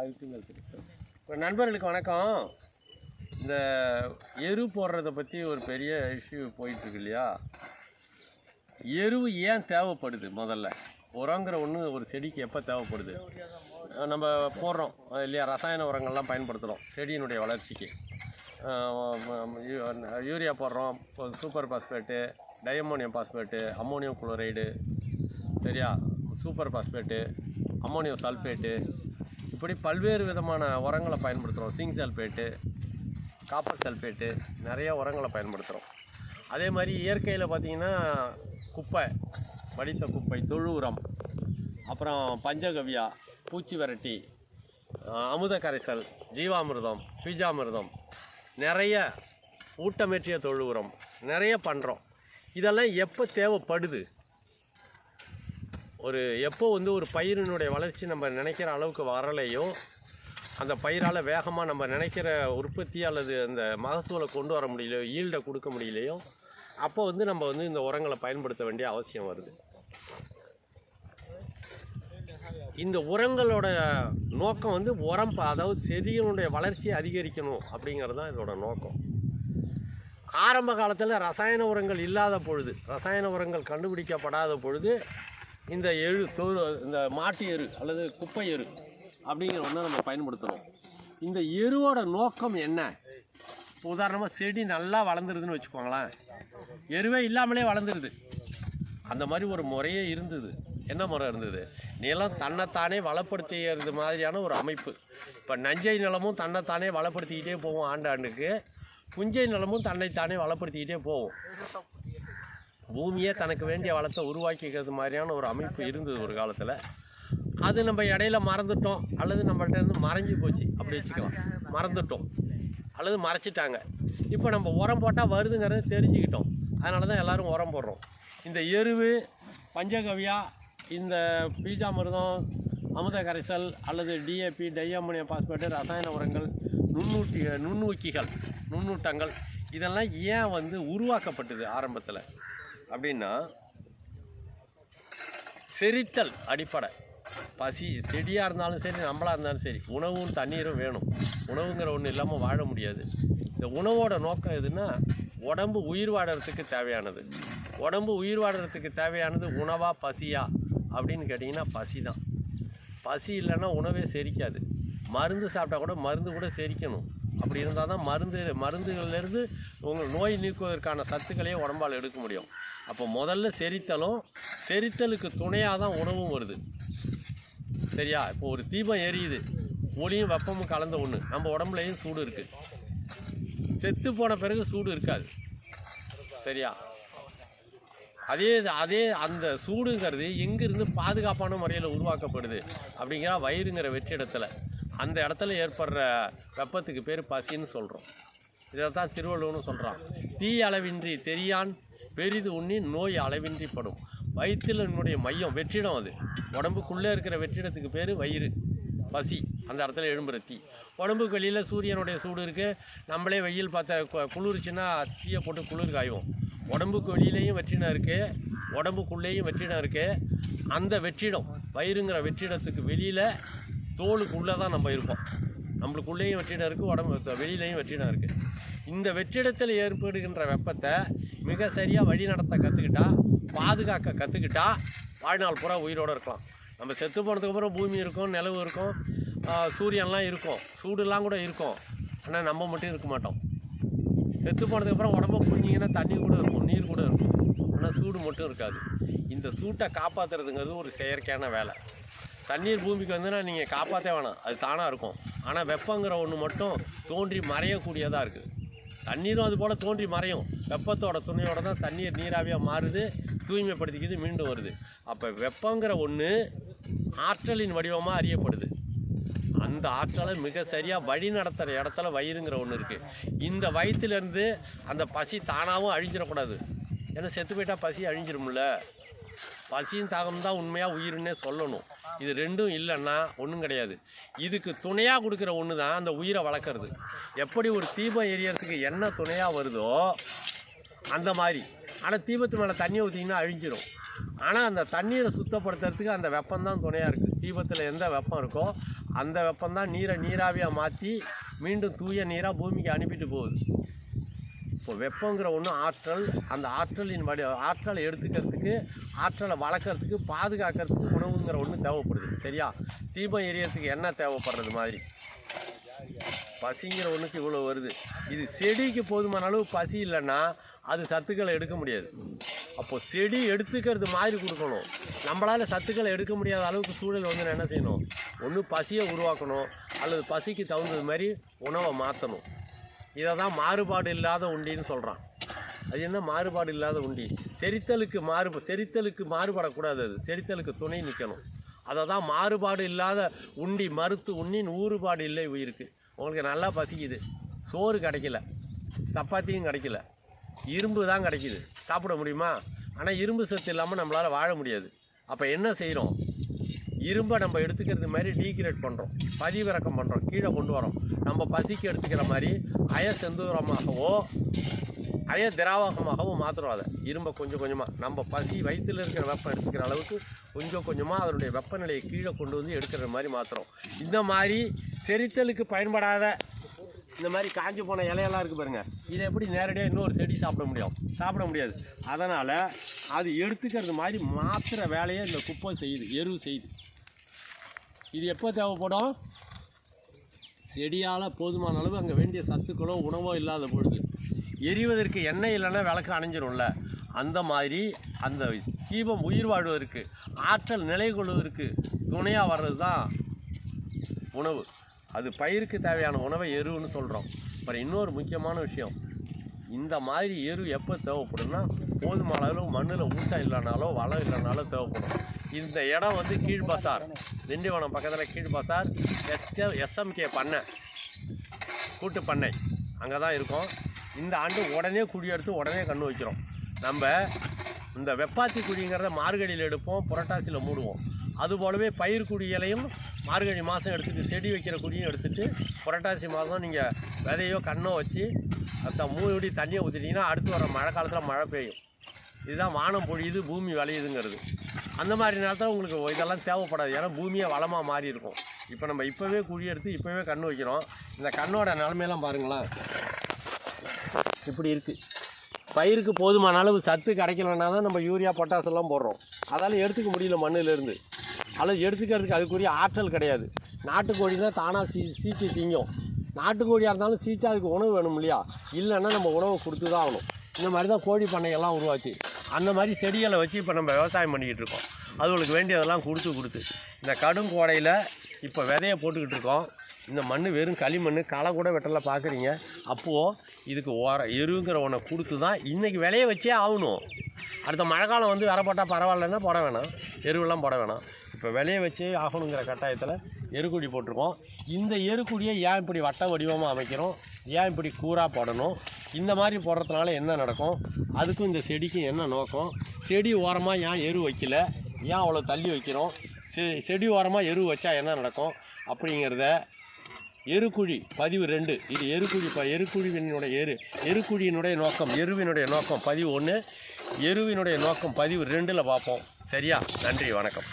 அழுத்துங்கள் இப்போ நண்பர்களுக்கு வணக்கம். இந்த எரு போடுறத பற்றி ஒரு பெரிய இஷ்யூ போயிட்டுருக்கு இல்லையா? எரு ஏன் தேவைப்படுது முதல்ல? உரங்கிற ஒன்று ஒரு செடிக்கு எப்போ தேவைப்படுது? நம்ம போடுறோம். இல்லையா ரசாயன உரங்கள்லாம் பயன்படுத்துகிறோம் செடியினுடைய வளர்ச்சிக்கு. யூரியா போடுறோம். இப்போ super phosphate diammonium phosphate ammonium chloride சரியா? சூப்பர் பாஸ்பேட்டு அம்மோனியம் சல்ஃபேட்டு இப்படி பல்வேறு விதமான உரங்களை பயன்படுத்துகிறோம் சிங்க் சல்பேட்டு காப்பர் சல்பேட்டு நிறைய உரங்களை பயன்படுத்துகிறோம் அதே மாதிரி இயற்கையில் பார்த்திங்கன்னா குப்பை வடித்த குப்பை தொழு உரம் அப்புறம் பஞ்சகவ்யா பூச்சி விரட்டி அமுத கரைசல் ஜீவாமிர்தம் பீஜாமிர்தம் நிறைய ஊட்டமேற்றிய தொழு உரம் நிறைய பண்ணுறோம் இதெல்லாம் எப்போ தேவைப்படுது? ஒரு எப்போ வந்து ஒரு பயிரினுடைய வளர்ச்சி நம்ம நினைக்கிற அளவுக்கு வரலையோ அந்த பயிரால் வேகமாக நம்ம நினைக்கிற உற்பத்தி அல்லது அந்த மகசூலை கொண்டு வர முடியலையோ ஈல்டை கொடுக்க முடியலையோ அப்போ வந்து நம்ம வந்து இந்த உரங்களை பயன்படுத்த வேண்டிய அவசியம் வருது. இந்த உரங்களோட நோக்கம் வந்து உரம் அதாவது செடிகளுடைய வளர்ச்சியை அதிகரிக்கணும் அப்படிங்கிறது தான் இதோட நோக்கம். ஆரம்ப காலத்தில் ரசாயன உரங்கள் இல்லாத பொழுது ரசாயன உரங்கள் கண்டுபிடிக்கப்படாத பொழுது இந்த எரு தோறு இந்த மாட்டு எரு அல்லது குப்பை எரு அப்படிங்கிற ஒன்றை நம்ம பயன்படுத்துகிறோம் இந்த எருவோட நோக்கம் என்ன? உதாரணமாக செடி நல்லா வளர்ந்துருதுன்னு வச்சுக்கோங்களேன். எருவே இல்லாமலே வளர்ந்துருது. அந்த மாதிரி ஒரு முறையே இருந்தது. என்ன முறை இருந்தது? நிலம் தன்னைத்தானே வளப்படுத்திக்கிறது மாதிரியான ஒரு அமைப்பு. இப்போ நஞ்சை நிலமும் தன்னைத்தானே வளப்படுத்திக்கிட்டே போகும் ஆண்டாண்டுக்கு. புஞ்சை நிலமும் தன்னைத்தானே வளப்படுத்திக்கிட்டே போகும் பூமியே தனக்கு வேண்டிய வளத்தை உருவாக்கிக்கிறது மாதிரியான ஒரு அமைப்பு இருந்தது ஒரு காலத்தில். அது நம்ம இடையில மறந்துட்டோம். அல்லது நம்மள்ட்ட இருந்து மறைஞ்சு போச்சு. அப்படி வச்சுக்கலாம். மறந்துட்டோம். அல்லது மறைச்சிட்டாங்க. இப்போ நம்ம உரம் போட்டால் வருதுங்கிறத தெரிஞ்சுக்கிட்டோம். அதனால தான் எல்லோரும் உரம் போடுறோம். இந்த எருவு பஞ்சகவ்யா இந்த பீஜா மருதம் அமுத கரைசல் அல்லது டிஏபி டைஅமோனியம் பாஸ்பேட்டு ரசாயன உரங்கள் நுண்ணூட்டி நுண்ணூக்கிகள் நுண்ணூட்டங்கள் இதெல்லாம் ஏன் வந்து உருவாக்கப்பட்டது ஆரம்பத்தில்? அப்படின்னா செரித்தல் அடிப்படை. பசி செடியாக இருந்தாலும் சரி நம்மளாக இருந்தாலும் சரி உணவும் தண்ணீரும் வேணும். உணவுங்கிற ஒன்று இல்லாமல் வாழ முடியாது. இந்த உணவோட நோக்கம் எதுன்னா உடம்பு உயிர் வாழறதுக்கு தேவையானது. உடம்பு உயிர் வாடுறதுக்கு தேவையானது உணவாக பசியா? அப்படின்னு கேட்டிங்கன்னா பசி தான் பசி இல்லைன்னா உணவே செரிக்காது. மருந்து சாப்பிட்டா கூட மருந்து கூட செரிக்கணும். அப்படி இருந்தால் தான் மருந்து மருந்துகள்லேருந்து உங்கள் நோய் நீக்குவதற்கான சத்துக்களையே உடம்பால் எடுக்க முடியும். அப்போ முதல்ல செரித்தலும் செரித்தலுக்கு துணையாக தான் உணவும் வருது. சரியா? இப்போ ஒரு தீபம் எரியுது. ஒளியும் வெப்பமும் கலந்த ஒன்று நம்ம உடம்புலையும் சூடு இருக்குது செத்து போன பிறகு சூடு இருக்காது. சரியா? அதே அதே அந்த சூடுங்கிறது எங்கேருந்து பாதுகாப்பான முறையில் உருவாக்கப்படுது அப்படிங்கிற வயிறுங்கிற வெற்றிடத்தில். அந்த இடத்துல ஏற்படுற வெப்பத்துக்கு பேர் பசின்னு சொல்கிறோம் இதை தான் திருவள்ளுவர்னு சொல்கிறான் தீ அளவின்றி தெரியான் பெரிது உண்ணி நோய் அளவின்றி படும். வயிற்றில் என்னுடைய மையம் வெற்றிடம் அது. உடம்புக்குள்ளே இருக்கிற வெற்றிடத்துக்கு பேர் வயிறு. பசி. அந்த இடத்துல எழும்புற தீ. உடம்புக்கு வெளியில் சூரியனுடைய சூடு இருக்குது நம்மளே வெயில் பார்த்த கு- தீயை போட்டு குளிர் காயும் உடம்புக்கு வெளியிலையும் வெற்றிடம் இருக்குது உடம்புக்குள்ளேயும் வெற்றிடம் இருக்குது அந்த வெற்றிடம் வயிறுங்கிற வெற்றிடத்துக்கு வெளியில் தோலுக்குள்ளே தான் நம்ம இருப்போம். நம்மளுக்குள்ளேயும் வெற்றிடம் இருக்குது உடம்பு வெளியிலையும் வெற்றிடம் இருக்குது இந்த வெற்றிடத்தில் ஏற்படுகின்ற வெப்பத்தை மிக சரியாக வழி நடத்த கற்றுக்கிட்டா பாதுகாக்க கற்றுக்கிட்டா வாழ்நாள் பூரா உயிரோடு இருக்கலாம். நம்ம செத்து போனதுக்கப்புறம் பூமி இருக்கும் நிலவு இருக்கும் சூரியன்லாம் இருக்கும். சூடுலாம் கூட இருக்கும். ஆனால் நம்ம மட்டும் இருக்க மாட்டோம். செத்து போனதுக்கப்புறம் உடம்பு புரிஞ்சிங்கன்னா தண்ணி கூட இருக்கும் நீர் கூட இருக்கும். ஆனால் சூடு மட்டும் இருக்காது. இந்த சூட்டை காப்பாற்றுறதுங்கிறது ஒரு செயற்கையான வேலை. தண்ணீர் பூமிக்கு வந்துன்னா நீங்கள் காப்பாற்ற வேணாம். அது தானாக இருக்கும். ஆனால் வெப்பங்கிற ஒன்று மட்டும் தோன்றி மறையக்கூடியதாக இருக்குது தண்ணீரும் அது போல் தோன்றி மறையும். வெப்பத்தோட துணையோட தான் தண்ணீர் நீராவியாக மாறுது தூய்மைப்படுத்திக்கிது மீண்டும் வருது. அப்போ வெப்பங்கிற ஒன்று ஆற்றலின் வடிவமாக அறியப்படுது. அந்த ஆற்றலை மிக சரியாக வழி நடத்துகிற இடத்துல வயிறுங்கிற ஒன்று இருக்குது இந்த வயிற்றுலேருந்து அந்த பசி தானாகவும் அழிஞ்சிடக்கூடாது. ஏன்னா செத்து போயிட்டால் பசி அழிஞ்சிரும்ல. பசியும் தாகம் தான் உண்மையாக உயிர்னே சொல்லணும். இது ரெண்டும் இல்லைன்னா ஒன்றும் கிடையாது. இதுக்கு துணையாக கொடுக்குற ஒன்று தான் அந்த உயிரை வளர்க்குறது. எப்படி ஒரு தீபம் எரியறதுக்கு என்ன துணையாக வருதோ அந்த மாதிரி. ஆனால் தீபத்து மேலே தண்ணி ஊற்றிங்கன்னா அழிஞ்சிரும். ஆனால் அந்த தண்ணீரை சுத்தப்படுத்துறதுக்கு அந்த வெப்பம் தான் துணையாக இருக்குது தீபத்தில் எந்த வெப்பம் இருக்கோ அந்த வெப்பம் தான் நீரை நீராவியாக மாற்றி மீண்டும் தூய நீராக பூமிக்கு அனுப்பிட்டு போகுது. இப்போ வெப்பங்கிற ஒன்று ஆற்றல் அந்த ஆற்றலின் வடி ஆற்றலை எடுத்துக்கிறதுக்கு ஆற்றலை வளர்க்குறதுக்கு பாதுகாக்கிறதுக்கு உணவுங்கிற ஒன்று தேவைப்படுது. சரியா? தீபம் எரியறதுக்கு என்ன தேவைப்படுறது மாதிரி? பசிங்கிற ஒன்றுக்கு இவ்வளோ வருது. இது செடிக்கு போதுமான அளவு பசி இல்லைன்னா அது சத்துக்களை எடுக்க முடியாது. அப்போது செடி எடுத்துக்கிறது மாதிரி கொடுக்கணும். நம்மளால் சத்துக்களை எடுக்க முடியாத அளவுக்கு சூழல் வந்து என்ன செய்யணும்? ஒன்று பசியை உருவாக்கணும். அல்லது பசிக்கு தகுந்தது மாதிரி உணவை மாற்றணும் இதை தான் மாறுபாடு இல்லாத உண்டின்னு சொல்கிறான் அது என்ன மாறுபாடு இல்லாத உண்டி? செரித்தலுக்கு மாறு செரித்தலுக்கு மாறுபடக்கூடாது அது. செரித்தலுக்கு துணை நிற்கணும் அதை தான் மாறுபாடு இல்லாத உண்டி மறுத்து உண்ணின் ஊறுபாடு இல்லை உயிருக்கு. உங்களுக்கு நல்லா பசிக்குது. சோறு கிடைக்கல. சப்பாத்தியும் கிடைக்கல. இரும்பு தான் கிடைக்குது. சாப்பிட முடியுமா? ஆனால் இரும்பு சத்து இல்லாமல் நம்மளால் வாழ முடியாது. அப்போ என்ன செய்கிறோம் இரும்பை நம்ம எடுத்துக்கிறது மாதிரி டீக்ரேட் பண்ணுறோம் பதிவிறக்கம் பண்ணுறோம் கீழே கொண்டு வரோம். நம்ம பசிக்கு எடுத்துக்கிற மாதிரி அய செந்தூரமாகவோ அய திராவகமாகவும் மாற்றுறோம் அதை இரும்பை கொஞ்சம் கொஞ்சமாக நம்ம பசி வயிற்றில் இருக்கிற வெப்பம் எடுத்துக்கிற அளவுக்கு கொஞ்சம் கொஞ்சமாக அதனுடைய வெப்பநிலையை கீழே கொண்டு வந்து எடுக்கிற மாதிரி மாற்றுறோம் இந்த மாதிரி செரித்தலுக்கு பயன்படாத இந்த மாதிரி காஞ்சி போன இலையெல்லாம் இருக்குது பாருங்கள் இதை எப்படி நேரடியாக இன்னொரு செடி சாப்பிட முடியும்? சாப்பிட முடியாது. அதனால் அது எடுத்துக்கிறது மாதிரி மாத்திர வேலையை இந்த குப்பை செய்யுது. எருவு செய்யுது. இது எப்போ தேவைப்படும்? செடியால் போதுமான அளவு அங்கே வேண்டிய சத்துக்களோ உணவோ இல்லாத பொழுது. எரிவதற்கு எண்ணெய் இல்லைன்னா விளக்கு அணைஞ்சிரும்ல. அந்த மாதிரி அந்த தீபம் உயிர் வாழ்வதற்கு ஆற்றல் நிலை கொள்வதற்கு துணையாக வர்றது தான் உணவு. அது பயிருக்கு தேவையான உணவை எருன்னு சொல்கிறோம் அப்புறம் இன்னொரு முக்கியமான விஷயம். இந்த மாதிரி எரு எப்போ தேவைப்படும்னா போதுமான அளவு மண்ணில் ஊட்டம் இல்லைனாலோ வளம் இல்லைனாலோ தேவைப்படும். இந்த இடம் வந்து கீழ் பசார். திண்டிவனம் பக்கத்தில் கீழ் பசார். எஸ்கே எஸ்எம்கே பண்ணை. கூட்டு பண்ணை. அங்கே தான் இருக்கும். இந்த ஆண்டு உடனே குடியெடுத்து எடுத்து உடனே கண்ணு வைக்கிறோம். நம்ம இந்த வெப்பாத்தி குழிங்கிறத மார்கழியில் எடுப்போம் புரட்டாசியில் மூடுவோம். அதுபோலவே பயிர் குழிகளையும் மார்கழி மாதம் எடுத்துட்டு செடி வைக்கிற குழியும் எடுத்துட்டு புரட்டாசி மாதம் நீங்கள் விதையோ கண்ணோ வச்சு அந்த மூடி தண்ணியை ஊற்றிட்டீங்கன்னா அடுத்து வர மழை காலத்தில் மழை பெய்யும். இதுதான் வானம் பொழியுது பூமி விளையுதுங்கிறது அந்த மாதிரி நேரத்தில் உங்களுக்கு இதெல்லாம் தேவைப்படாது. ஏன்னா பூமியே வளமாக மாறி இருக்கும். இப்போ நம்ம இப்போவே குழி எடுத்து இப்போவே கண் வைக்கிறோம். இந்த கண்ணோட நிலமையெல்லாம் பாருங்களேன். இப்படி இருக்குது பயிருக்கு போதுமான அளவு சத்து கிடைக்கலன்னா தான் நம்ம யூரியா பொட்டாஸ் எல்லாம் போடுறோம். அதால் எடுத்துக்க முடியல மண்ணிலேருந்து. அல்லது எடுத்துக்கிறதுக்கு அதுக்குரிய ஆற்றல் கிடையாது. நாட்டுக்கோழி தான் தானாக சீ சீச்சி திங்கும். நாட்டுக்கோழியாக இருந்தாலும் சீச்சா அதுக்கு உணவு வேணும் இல்லையா? இல்லைன்னா நம்ம உணவை கொடுத்து தான் ஆகணும். இந்த மாதிரி தான் கோழி பண்ணையெல்லாம் உருவாச்சு. அந்த மாதிரி செடிகளை வச்சு இப்போ நம்ம விவசாயம் பண்ணிக்கிட்டு இருக்கோம். அதுகளுக்கு வேண்டியதெல்லாம் கொடுத்து கொடுத்து. இந்த கடும் கோடையில் இப்போ விதைய போட்டுக்கிட்டு இருக்கோம். இந்த மண் வெறும் களிமண் களை கூட வெட்டலை பார்க்குறீங்க அப்போது இதுக்கு ஓர எருங்கிற ஒன்றை கொடுத்து தான் இன்றைக்கி விளைய வச்சே ஆகணும். அடுத்த மழை காலம் வந்து வேற போட்டால் பரவாயில்லன்னா போட வேணாம். எருவெல்லாம் போட வேணாம். இப்போ விளைய வச்சே ஆகணுங்கிற கட்டாயத்தில் எருக்குடி போட்டிருக்கோம். இந்த எருக்குடியை ஏன் இப்படி வட்ட வடிவமாக அமைக்கிறோம்? ஏன் இப்படி கூறாக போடணும்? இந்த மாதிரி போடுறதுனால என்ன நடக்கும்? அதுக்கும் இந்த செடிக்கும் என்ன நோக்கம்? செடி ஓரமாக ஏன் எரு வைக்கல? ஏன் அவ்வளோ தள்ளி வைக்கிறோம்? செ செடி ஓரமாக எரு வச்சா என்ன நடக்கும்? அப்படிங்கிறத எருக்குழி பதிவு ரெண்டு. இது எருக்குழி ப எருக்குழிவினுடைய எரு. எருக்குழியினுடைய நோக்கம் எருவினுடைய நோக்கம் பதிவு ஒன்று எருவினுடைய நோக்கம் பதிவு ரெண்டில் பார்ப்போம். சரியா? நன்றி வணக்கம்.